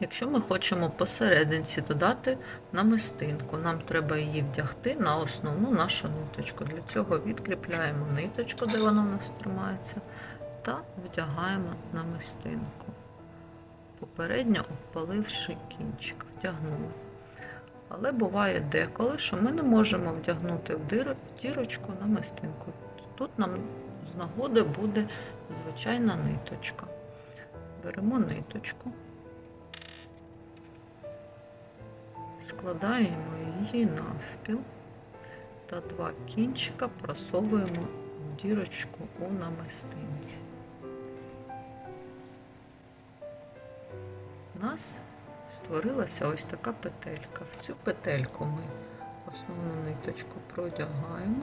Якщо ми хочемо посерединці додати намистинку, нам треба її вдягти на основну нашу ниточку. Для цього відкріпляємо ниточку, де вона у нас тримається, та вдягаємо намистинку. Попередньо обпаливши кінчик, вдягнули. Але буває деколи, що ми не можемо вдягнути в дірочку намистинку. Тут нам з нагоди буде звичайна ниточка. Беремо ниточку. Складаємо її навпіл та два кінчика просовуємо в дірочку у намистинці. У нас створилася ось така петелька. В цю петельку ми основну ниточку продягаємо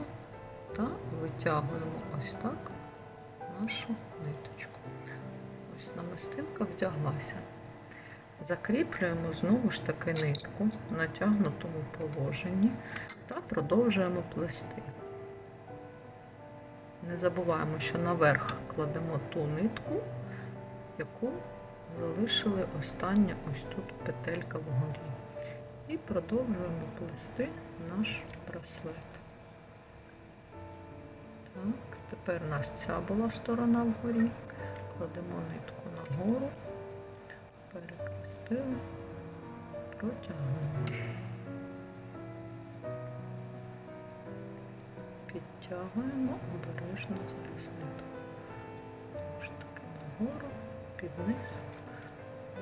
та витягуємо ось так нашу ниточку. Ось намистинка вдяглася. Закріплюємо знову ж таки нитку в натягнутому положенні та продовжуємо плести. Не забуваємо, що наверх кладемо ту нитку, яку залишили остання ось тут петелька вгорі. І продовжуємо плести наш браслет. Так, тепер у нас ця була сторона вгорі. Кладемо нитку нагору перехрестили, протягнули. Підтягуємо обережно зараз нитку. Знову ж таки нагору, під низ,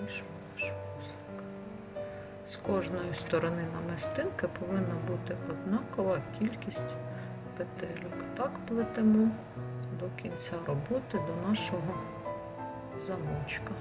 вийшов наш вузлик. З кожної сторони намистинки повинна бути однакова кількість петельок. Так плетемо до кінця роботи, до нашого замочка.